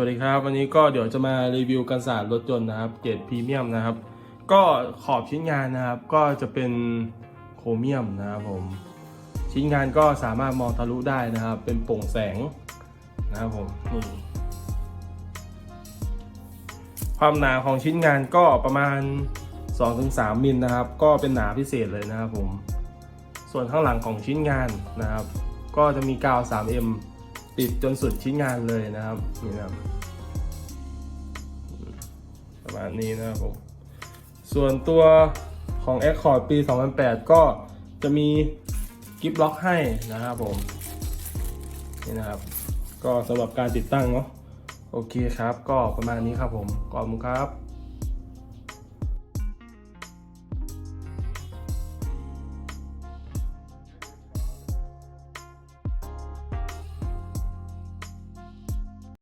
วัสดีครับ วันนี้ก็เดี๋ยวจะมารีวิวกันศาสตร์รถยนต์นะครับ เกรดพรีเมียมนะครับ ก็ขอบชิ้นงานนะครับ ก็จะเป็นโครเมียมนะครับผม ชิ้นงานก็สามารถมองทะลุได้นะครับ เป็นโปร่งแสงนะครับผมนี่ความหนาของชิ้นงานก็ประมาณ 2-3 มิลนะครับ ก็เป็นหนาพิเศษเลยนะครับผม ส่วนข้างหลังของชิ้นงานนะครับ ก็จะมีกาว 3M ติดจนสุดชิ้นงานเลยนะครับนี่นะครับประ มาณนี้นะครับผมส่วนตัวของ Accord ปี 2008 ก็จะมีกิฟล็อกให้นะครับผมนี่นะครับ ก็สำหรับการติดตั้งเนาะโอเคครับ ก็ประมาณนี้ครับผมขอบคุณครับ